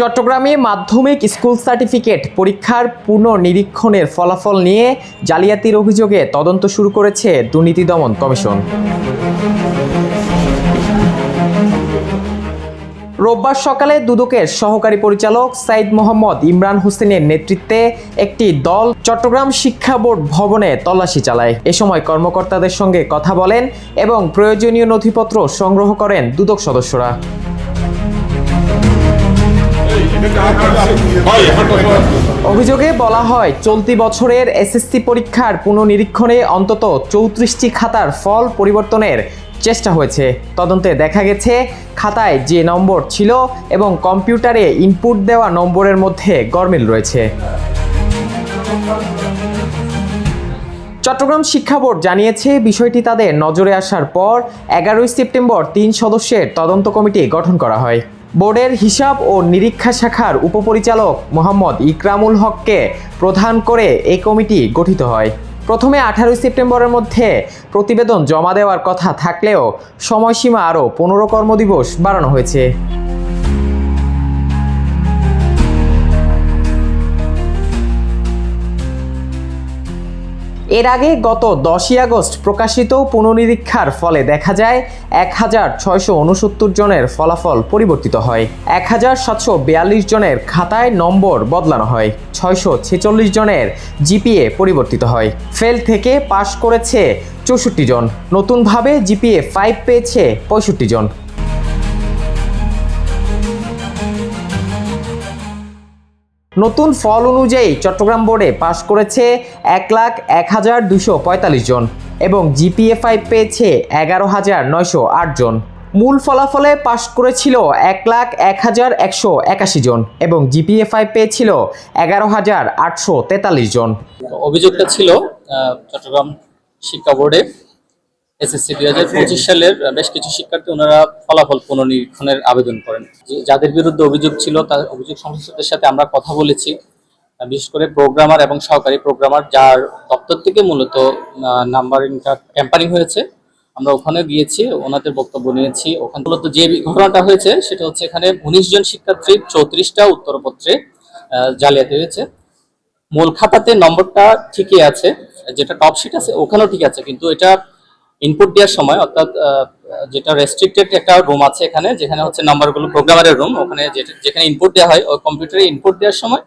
চট্টগ্রামে মাধ্যমিক school certificate পরীক্ষার পুনর্নিরীক্ষণের ফলাফল নিয়ে জালিয়াতির অভিযোগে তদন্ত শুরু করেছে দুর্নীতি দমন কমিশন। রোববার সকালে দুদকের সহকারী পরিচালক সাইদ মোহাম্মদ ইমরান হোসেনের নেতৃত্বে একটি দল চট্টগ্রাম শিক্ষা বোর্ড ভবনে তল্লাশি চালায়। এ সময় কর্মকর্তাদের সঙ্গে কথা বলেন এবং প্রয়োজনীয় নথিপত্র সংগ্রহ করেন দুদক সদস্যরা। অভিযোগে বলা হয়, চলতি বছরের এসএসসি পরীক্ষার পুনর্নিরীক্ষণে অন্তত চৌত্রিশটি খাতার ফল পরিবর্তনের চেষ্টা হয়েছে। তদন্তে দেখা গেছে, খাতায় যে নম্বর ছিল এবং কম্পিউটারে ইনপুট দেওয়া নম্বরের মধ্যে গরমিল রয়েছে। চট্টগ্রাম শিক্ষা বোর্ড জানিয়েছে, বিষয়টি তাদের নজরে আসার পর এগারোই সেপ্টেম্বর তিন সদস্যের তদন্ত কমিটি গঠন করা হয়। বোর্ডের হিসাব ও নিরীক্ষা শাখার উপপরিচালক মোহাম্মদ ইকরামুল হককে প্রধান করে এই কমিটি গঠিত হয়। প্রথমে আঠারোই সেপ্টেম্বরের মধ্যে প্রতিবেদন জমা দেওয়ার কথা থাকলেও সময়সীমা আরও পনেরো কর্মদিবস বাড়ানো হয়েছে। এর আগে গত দশই আগস্ট প্রকাশিত পুনর্নিরীক্ষার ফলে দেখা যায় এক হাজার ছয়শো উনসত্তর জনের ফলাফল পরিবর্তিত হয়। এক হাজার সাতশো বিয়াল্লিশ জনের খাতায় নম্বর বদলানো হয়। ছয়শো ছেচল্লিশ জনের জিপিএ পরিবর্তিত হয়। ফেল থেকে পাশ করেছে চৌষট্টি জন। নতুনভাবে জিপিএ ফাইভ পেয়েছে পঁয়ষট্টি জন। নতুন ফল অনুযায়ী চট্টগ্রাম বোর্ডে পাশ করেছে এক লাখ এক হাজার দুশো পঁয়তাল্লিশ জন এবং জিপিএ ফাইভ পেয়েছে এগারো হাজার নয়শো আট জন। মূল ফলাফলে পাশ করেছিল এক লাখ এক হাজার একশো একাশি জন এবং জিপিএ ফাইভ পেয়েছিল এগারো হাজার আটশো তেতাল্লিশ জন। অভিযোগটা ছিল চট্টগ্রাম শিক্ষা বোর্ডে এসএসসি দুই হাজার পঁচিশ সালের বেশ কিছু শিক্ষার্থী ওনারা ফলাফল পুনর্নিরীক্ষণের আবেদন করেন। যাদের বিরুদ্ধে অভিযোগ ছিল তার অভিযোগ সংশ্লিষ্টদের সাথে আমরা কথা বলেছি। বিশেষ করে প্রোগ্রামার এবং সহকারী প্রোগ্রামার যার দপ্তর থেকে মূলত নাম্বারিংটা ট্যাম্পারিং হয়েছে। আমরা ওখানে গিয়েছি ওনাদের বক্তব্য নিয়েছি। ওখানে মূলত যে ঘটনাটা হয়েছে সেটা হচ্ছে এখানে উনিশ জন শিক্ষার্থীর চৌত্রিশটা উত্তরপত্রে জালিয়াতি হয়েছে। মূল খাতাতে নম্বরটা ঠিকই আছে যেটা টপ শিট আছে ওখানেও ঠিক আছে। কিন্তু এটা ইনপুট দেওয়ার সময়, অর্থাৎ যেটা রেস্ট্রিক্টেড একটা রুম আছে এখানে, যেখানে হচ্ছে নাম্বারগুলো প্রোগ্রামারের রুম ওখানে যেখানে ইনপুট দেওয়া হয়, ওই কম্পিউটারে ইনপুট দেওয়ার সময়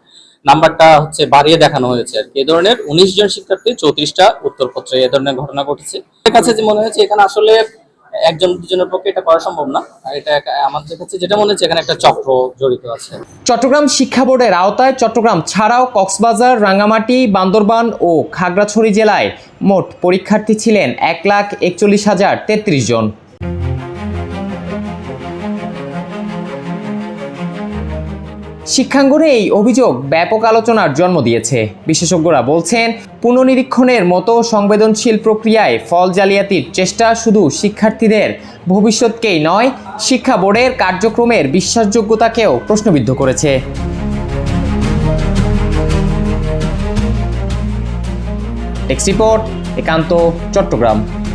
নাম্বারটা হচ্ছে বাড়িয়ে দেখানো হয়েছে আর কি। এ ধরনের উনিশ জন শিক্ষার্থী চৌত্রিশটা উত্তরপত্রে এ ধরনের ঘটনা ঘটেছে। কাছে যে মনে হয়েছে, এখানে আসলে একজন দুজনের পক্ষে এটা করা সম্ভব না। এটা আমাদের কাছে যেটা মনে হচ্ছে এখানে একটা চক্র জড়িত আছে। চট্টগ্রাম শিক্ষা বোর্ডের আওতায় চট্টগ্রাম ছাড়াও কক্সবাজার, রাঙ্গামাটি, বান্দরবান ও খাগড়াছড়ি জেলায় মোট পরীক্ষার্থী ছিলেন এক লাখ একচল্লিশ হাজার তেত্রিশ জন। শিক্ষাঙ্গনে এই অভিযোগ ব্যাপক আলোচনার জন্ম দিয়েছে। বিশেষজ্ঞরা বলছেন, পুনর্নিরীক্ষণের মতো সংবেদনশীল প্রক্রিয়ায় ফল জালিয়াতির চেষ্টা শুধু শিক্ষার্থীদের ভবিষ্যৎকেই নয়, শিক্ষা বোর্ডের কার্যক্রমের বিশ্বাসযোগ্যতাকেও প্রশ্নবিদ্ধ করেছে। টেক্স রিপোর্ট, একান্ত, চট্টগ্রাম।